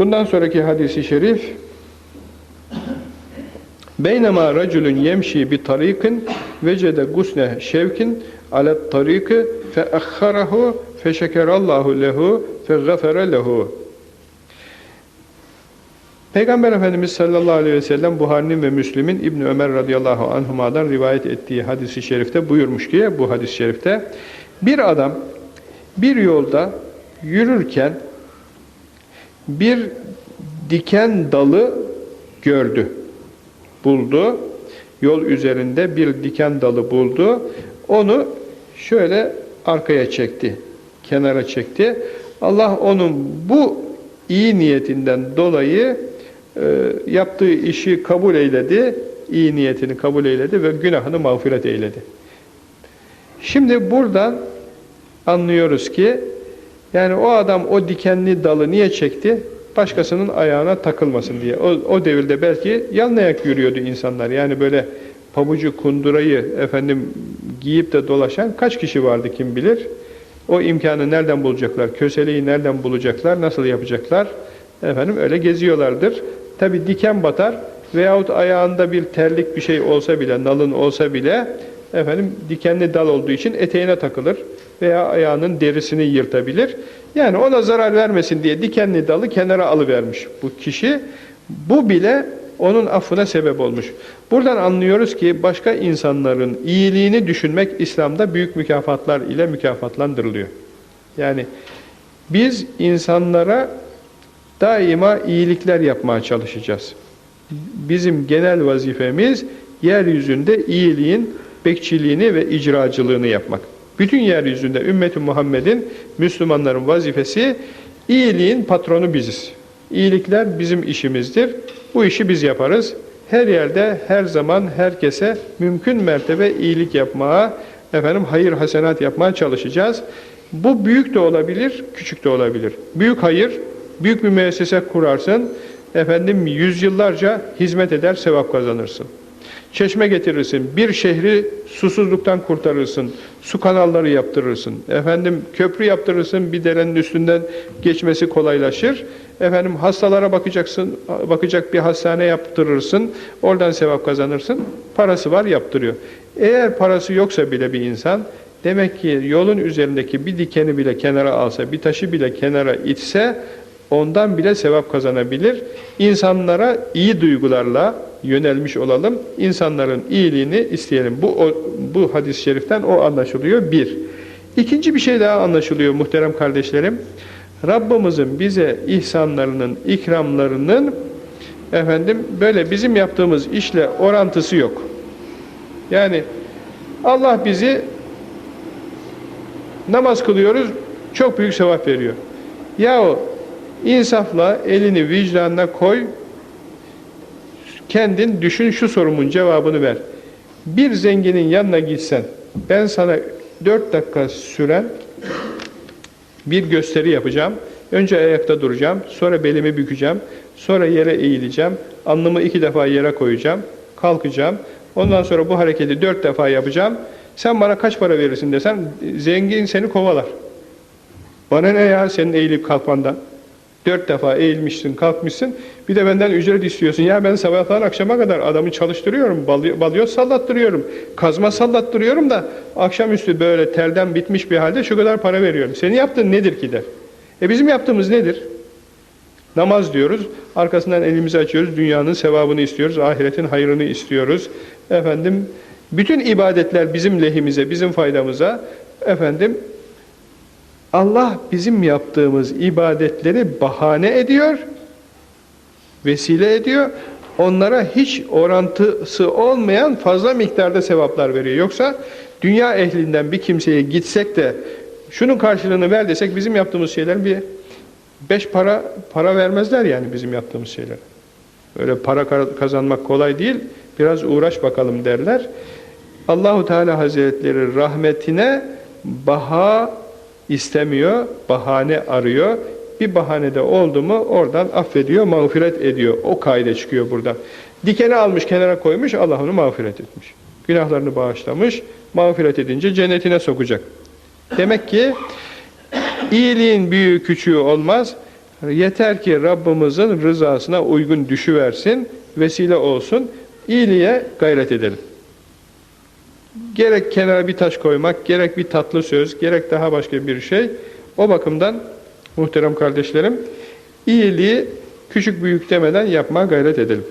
Bundan sonraki hadisi şerif Beynema raculun yemşi bi tarikin vecede gusne şevkin alet tariki fe ahharahu fe şekerallahu lehu fe gafere lehu. Peygamber Efendimiz sallallahu aleyhi ve sellem Buhari'nin ve Müslim'in İbn Ömer radıyallahu anhuma'dan rivayet ettiği hadisi şerifte buyurmuş ki bu hadis-i şerifte bir adam bir yolda yürürken bir diken dalı gördü, buldu. Yol üzerinde bir diken dalı buldu. Onu şöyle arkaya çekti, kenara çekti. Allah onun bu iyi niyetinden dolayı e, yaptığı işi kabul eyledi, iyi niyetini kabul eyledi ve günahını mağfiret eyledi. Şimdi buradan anlıyoruz ki yani o adam o dikenli dalı niye çekti? Başkasının ayağına takılmasın diye. O, o devirde belki yalnayak yürüyordu insanlar. Yani böyle pabucu kundurayı efendim giyip de dolaşan kaç kişi vardı kim bilir. O imkanı nereden bulacaklar? Köseleyi nereden bulacaklar? Nasıl yapacaklar? Efendim öyle geziyorlardır. Tabi diken batar veyahut ayağında bir terlik bir şey olsa bile, nalın olsa bile efendim dikenli dal olduğu için eteğine takılır veya ayağının derisini yırtabilir. Yani ona zarar vermesin diye dikenli dalı kenara alıvermiş bu kişi. Bu bile onun affına sebep olmuş. Buradan anlıyoruz ki başka insanların iyiliğini düşünmek İslam'da büyük mükafatlar ile mükafatlandırılıyor. Yani biz insanlara daima iyilikler yapmaya çalışacağız. Bizim genel vazifemiz yeryüzünde iyiliğin bekçiliğini ve icracılığını yapmak. Bütün yeryüzünde ümmeti Muhammed'in, Müslümanların vazifesi iyiliğin patronu biziz. İyilikler bizim işimizdir. Bu işi biz yaparız. Her yerde, her zaman, herkese mümkün mertebe iyilik yapmaya, efendim hayır hasenat yapmaya çalışacağız. Bu büyük de olabilir, küçük de olabilir. Büyük hayır, büyük bir müessese kurarsın, efendim yüzyıllarca hizmet eder, sevap kazanırsın. Çeşme getirirsin, bir şehri susuzluktan kurtarırsın, su kanalları yaptırırsın, efendim köprü yaptırırsın, bir derenin üstünden geçmesi kolaylaşır. Efendim hastalara bakacaksın, bakacak bir hastane yaptırırsın, oradan sevap kazanırsın. Parası var yaptırıyor. Eğer parası yoksa bile bir insan, demek ki yolun üzerindeki bir dikeni bile kenara alsa, bir taşı bile kenara itse, ondan bile sevap kazanabilir. İnsanlara iyi duygularla yönelmiş olalım. İnsanların iyiliğini isteyelim. Bu, o, bu hadis-i şeriften o anlaşılıyor. Bir. İkinci bir şey daha anlaşılıyor muhterem kardeşlerim. Rabbimizin bize ihsanlarının, ikramlarının efendim böyle bizim yaptığımız işle orantısı yok. Yani Allah bizi namaz kılıyoruz, çok büyük sevap veriyor. Yahu insafla elini vicdanına koy, kendin düşün şu sorumun cevabını ver. Bir zenginin yanına gitsen, ben sana dört dakika süren bir gösteri yapacağım. Önce ayakta duracağım, sonra belimi bükeceğim, sonra yere eğileceğim, alnımı iki defa yere koyacağım, kalkacağım. Ondan sonra bu hareketi dört defa yapacağım. Sen bana kaç para verirsin desen, zengin seni kovalar. Bana ne ya senin eğilip kalkmandan? Dört defa eğilmişsin, kalkmışsın. Bir de benden ücret istiyorsun. Ya ben sabahtan akşama kadar adamı çalıştırıyorum, balyoz sallattırıyorum, kazma sallattırıyorum da akşamüstü böyle terden bitmiş bir halde şu kadar para veriyorum. Senin yaptığın nedir ki der. E bizim yaptığımız nedir? Namaz diyoruz, arkasından elimizi açıyoruz, dünyanın sevabını istiyoruz, ahiretin hayrını istiyoruz. Efendim, bütün ibadetler bizim lehimize, bizim faydamıza. Efendim, Allah bizim yaptığımız ibadetleri bahane ediyor, vesile ediyor. Onlara hiç orantısı olmayan fazla miktarda sevaplar veriyor. Yoksa dünya ehlinden bir kimseye gitsek de şunun karşılığını ver desek bizim yaptığımız şeyler bir beş para para vermezler yani bizim yaptığımız şeyler. Öyle para kazanmak kolay değil. Biraz uğraş bakalım derler. Allahu Teala Hazretleri rahmetine baha istemiyor, bahane arıyor. Bir bahanede oldu mu oradan affediyor, mağfiret ediyor. O kaide çıkıyor buradan. Dikeni almış, kenara koymuş, Allah onu mağfiret etmiş. Günahlarını bağışlamış, mağfiret edince cennetine sokacak. Demek ki iyiliğin büyüğü küçüğü olmaz. Yeter ki Rabbimizin rızasına uygun düşüversin, vesile olsun, iyiliğe gayret edelim. Gerek kenara bir taş koymak, gerek bir tatlı söz, gerek daha başka bir şey. O bakımdan muhterem kardeşlerim, iyiliği küçük büyük demeden yapmaya gayret edelim.